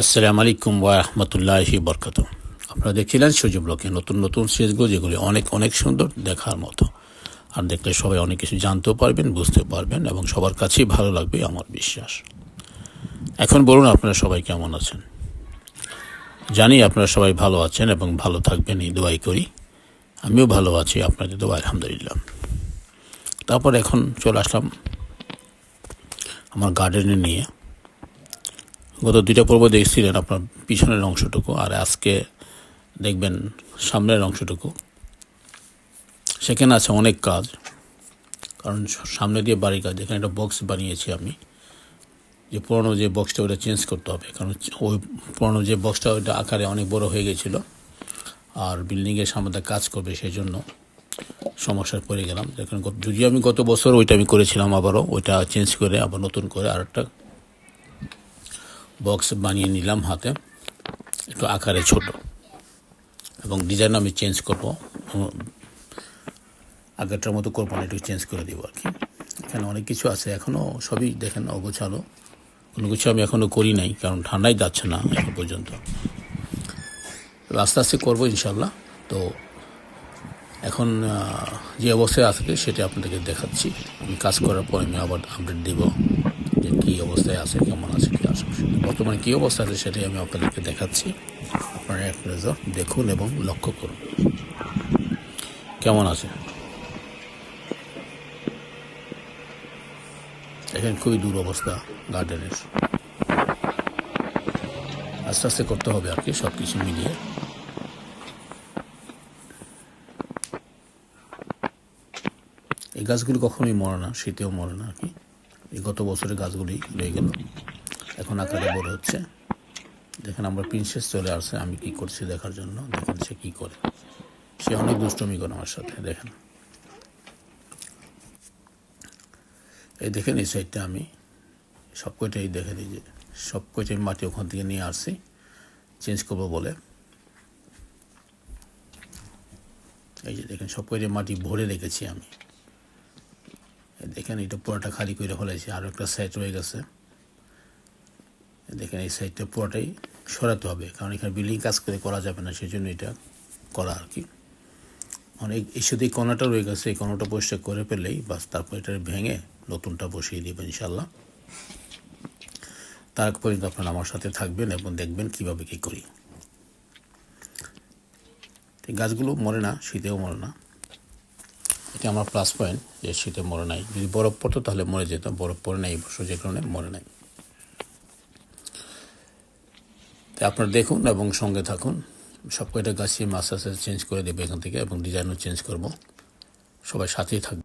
আসসালামু আলাইকুম ওয়া রাহমাতুল্লাহি বরকাত আপনারা দেখছিলেন সুযোগ ব্লকে নতুন নতুন সিরিজগুলো যেগুলি অনেক অনেক সুন্দর দেখার মতো। আর দেখলে সবাই অনেক কিছু জানতেও পারবেন বুঝতে পারবেন এবং সবার কাছেই ভালো লাগবে আমার বিশ্বাস। এখন বলুন আপনারা সবাই কেমন আছেন? জানি আপনারা সবাই ভালো আছেন এবং ভালো থাকবেন, এই দোয়াই করি। আমিও ভালো আছি, আপনাদের দোয়া, আলহামদুলিল্লাহ। তারপর এখন চলে আসলাম আমার গার্ডেনে নিয়ে। গত দুইটা পর্ব দেখছিলেন আপনার পিছনের অংশটুকু, আর আজকে দেখবেন সামনের অংশটুকু। সেখানে আছে অনেক কাজ, কারণ সামনে দিয়ে বাড়ি কাজ। এখানে একটা বক্স বানিয়েছি আমি, যে পুরনো যে বক্সটা ওটা চেঞ্জ করতে হবে, কারণ ওই পুরনো যে বক্সটা ওইটা আকারে অনেক বড় হয়ে গেছিল, আর বিল্ডিংয়ের সামনে কাজ করবে সেই জন্য সমস্যায় পড়ে গেলাম। দেখুন, যদিও আমি গত বছর ওইটা আমি করেছিলাম আবারও, ওইটা চেঞ্জ করে আবার নতুন করে আর একটা বক্স বানিয়ে নিলাম হাতে, একটু আকারে ছোট। এবং ডিজাইন আমি চেঞ্জ করব। আগেরটার মতো করব না, একটু চেঞ্জ করে দিব আর কি। এখানে অনেক কিছু আছে এখনও সবই দেখেন অগোছালো। কোনো কিছু আমি এখনও করি নাই, কারণ ঠান্ডাই যাচ্ছে না এখন পর্যন্ত। আস্তে আস্তে করব ইনশাল্লাহ তো এখন যে অবস্থায় আছে সেটা আপনাদেরকে দেখাচ্ছি। আমি কাজ করার পর আমি আবার আপডেট দিব। যে কী অবস্থায় আছে, কেমন আছে, কী আছে বর্তমানে কী অবস্থা আছে সেটাই আমি আপনাদেরকে দেখাচ্ছি। আপনারা এক নজর দেখুন এবং লক্ষ্য করুন। কেমন আছে? এখানে খুবই দূর অবস্থা গার্ডেনের। আস্তে আস্তে করতে হবে আর কি সব কিছু মিলিয়ে। এই গাছগুলি কখনোই মরে না, শীতেও মরে না আর কি। এই গত বছরের গাছগুলি রয়ে গেল। এখন আকারে বড় হচ্ছে। দেখেন আমরা প্রিন্সেস চলে আসছে, আমি কি করছি দেখার জন্য? দেখেন সে কী করে। সে অনেক দুষ্টমি করে আমার সাথে, দেখেন। এই দেখেন এই সাইডটা আমি সব কয়টাই দেখে দিই যে সব কয়টাই মাটি ওখান থেকে নিয়ে আসছি, চেঞ্জ করব বলে। এই যে দেখেন সব কয়টাই মাটি ভরে রেখেছি আমি। দেখেন এটা পুরোটা খালি করে ফেলেছি আরও একটা সাইড রয়ে গেছে। দেখেন এই সাইডটা পুরোটাই সরাতে হবে, কারণ এখানে বিল্ডিং কাজ করে করা যাবে না সেই জন্য এটা করা আর কি। অনেক এই শুধু কণাটা রয়ে গেছে, এই কণাটা পরিষ্কার করে ফেললেই বাস, তারপর এটা ভেঙে নতুনটা বসিয়ে দেবেন ইনশাল্লাহ তার পর্যন্ত আপনারা আমার সাথে থাকবেন এবং দেখবেন কীভাবে কি করি। গাছগুলো মরে না, শীতেও মরে না। এটা আমার প্লাস পয়েন্ট যে শীতে মরে নাই। যদি বরফ পড়তো তাহলে মরে যেত বরফ পড়ে নাই বছর যে কারণে মরে নাই। আপনারা দেখুন এবং সঙ্গে থাকুন। সব কয়টা গাছই মাছ চেঞ্জ করে দেবে এখান থেকে এবং ডিজাইনও চেঞ্জ করব। সবাই সাথেই থাকবে